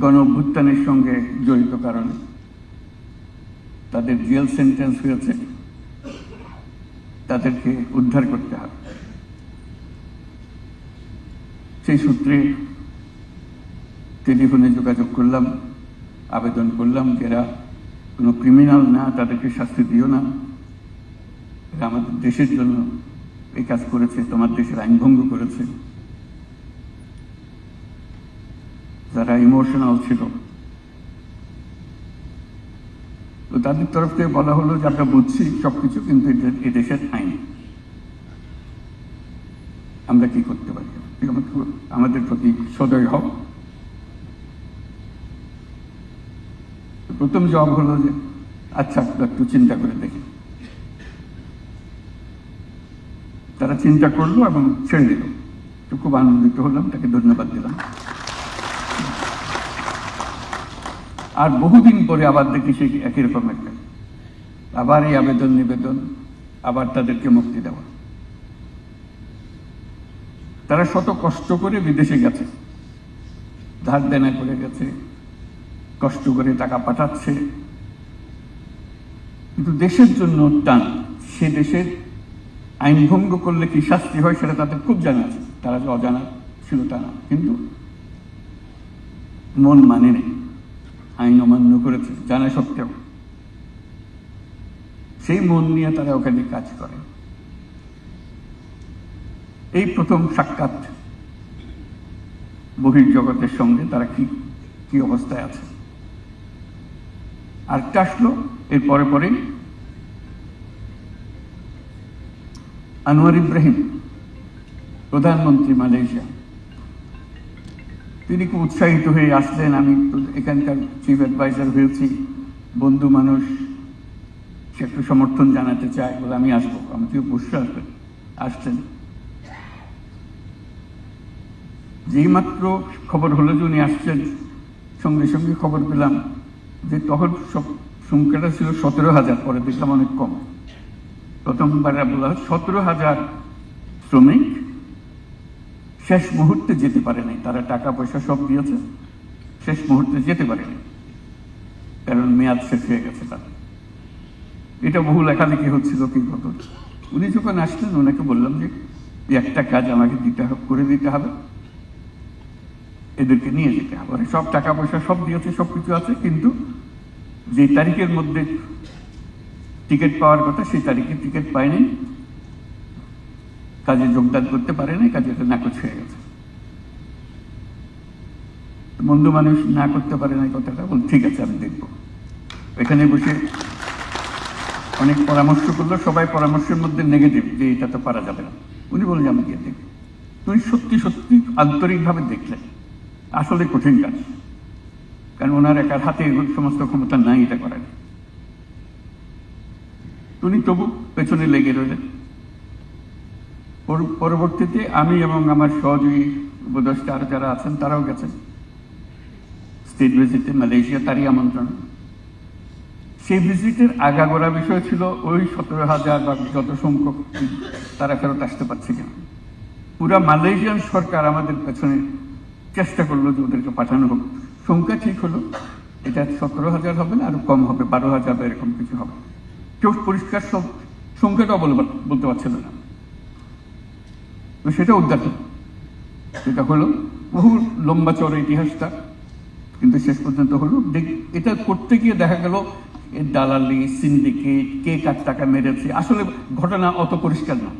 গণ অভ্যুত্থানের সঙ্গে জড়িত কারণে। তাদের জেল সেন্টেন্স হয়েছে। তাদেরকে উদ্ধার করতে হবে। সেই সূত্রে টেলিফোনে যোগাযোগ করলাম, আবেদন করলাম যারা কোনো ক্রিমিনাল না, তাদেরকে শাস্তি দিও না। আমাদের দেশের জন্য এই কাজ করেছে, তোমার দেশের আইন ভঙ্গ করেছে। যারা ইমোশনাল ছিল। তো তাদের তরফ থেকে বলা হলো যে আমরা বুঝছি সবকিছু কিন্তু এ দেশের আইন। আমরা কি করতে পারি? আমাদের- প্রতি সদয় হও। প্রথম জবাব হলো যে আচ্ছা একটু চিন্তা করে দেখি। তারা চিন্তা করল এবং ছেড়ে দিল। খুব আনন্দিত হলাম, তাকে ধন্যবাদ দিলাম। আর বহুদিন পরে আবার দেখি সে একই রকম একটা। আবার এই আবেদন, নিবেদন, আবার তাদেরকে মুক্তি দেওয়া। তারা শত কষ্ট করে বিদেশে গেছে। ধার দেনা করে গেছে, কষ্ট করে টাকা পাঠাচ্ছে। কিন্তু দেশের জন্য টান, সে দেশের আইন ভঙ্গ করলে কি শাস্তি হয় সেটা তাদের খুব জানা আছে। তারা যে অজানা ছিল তা না। কিন্তু মন মানে নেই। আইন অমান্য করেছে জানা সত্ত্বেও, সেই মন নিয়ে তারা ওখানে কাজ করে। এই প্রথম সাক্ষাৎ বহির্জগতের সঙ্গে তারা কি কি অবস্থায় আছে? আরেকটা আসলো, এর পরে পরেই আনোয়ার ইব্রাহিম, প্রধানমন্ত্রী মালয়েশিয়া। তিনি খুব উৎসাহিত হয়ে আসলেন। আমি এখানকার চিফ অ্যাডভাইজার হয়েছি। বন্ধু মানুষ, সে একটু সমর্থন জানাতে চায় বলে আমি আসব। আমাকে অবশ্যই আসবেন। আসছেন। যেই মাত্র খবর হলো যে উনি আসছেন, সঙ্গে সঙ্গে খবর পেলাম যে তখন সব সংখ্যাটা ছিল সতেরো হাজার, পরে দেখলাম অনেক কম। প্রথমবার বলা সতেরো হাজার শ্রমিক শেষ মুহূর্তে যেতে পারে নাই। তারা টাকা পয়সা সব দিয়েছে। শেষ মুহূর্তে যেতে পারেনি কারণ মেয়াদ শেষ হয়ে গেছে তাদের এটা বহু লেখালেখি হচ্ছিল কি কত? উনি যখন আসলেন, ওনাকে বললাম যে একটা কাজ আমাকে দিতে হবে করে দিতে হবে। এদেরকে নিয়ে যেতে হবে। সব টাকা পয়সা সব দিয়েছে, সব কিছু আছে, কিন্তু যে তারিখের মধ্যে টিকিট পাওয়ার কথা, সেই তারিখে টিকিট পায়নি। কাজে যোগদান করতে পারে নাই, কাজে এটা নাকচ হয়ে গেছে। বন্ধু মানুষ না করতে পারে না কথাটা, বল, ঠিক আছে, আমি দেখব। এখানে বসে অনেক পরামর্শ করল, সবাই পরামর্শের মধ্যে নেগেটিভ যে এটা তো পারা যাবে না। উনি বললেন, আমি গিয়ে দেখি উনি সত্যি সত্যি আন্তরিকভাবে দেখলেন। আসলে কঠিন কাজ। কারণ ওনার একার হাতে এগুলো সমস্ত ক্ষমতা নাই, এটা করার। উনি তবু পেছনে লেগে রইলেন। পরবর্তীতে আমি এবং আমার সহযোগী উপদেষ্টা আরও যারা আছেন, তারাও গেছেন। স্টেট ভিজিটে মালয়েশিয়া, তারই আমন্ত্রণ। সেই ভিজিটের আগাগোড়া বিষয় ছিল ওই সতেরো হাজার বা যত সংখ্যক তারা ফেরত আসতে পারছে কিনা। পুরা মালয়েশিয়ান সরকার আমাদের পেছনে চেষ্টা করল যে ওদেরকে পাঠানো হোক। সংখ্যা ঠিক হলো। এটা সতেরো হাজার হবে না, আরও কম হবে, বারো হাজার বা এরকম কিছু হবে। কেউ পরিষ্কার সংখ্যাটাও বলতে পারছিল না। তো সেটা উদ্যাত সেটা হলো বহু লম্বা চড় ইতিহাসটা, কিন্তু শেষ পর্যন্ত হলো। এটা করতে গিয়ে দেখা গেল দালালি, সিন্ডিকেট, কে কার টাকা মেরেছে। আসলে ঘটনা অত পরিষ্কার না।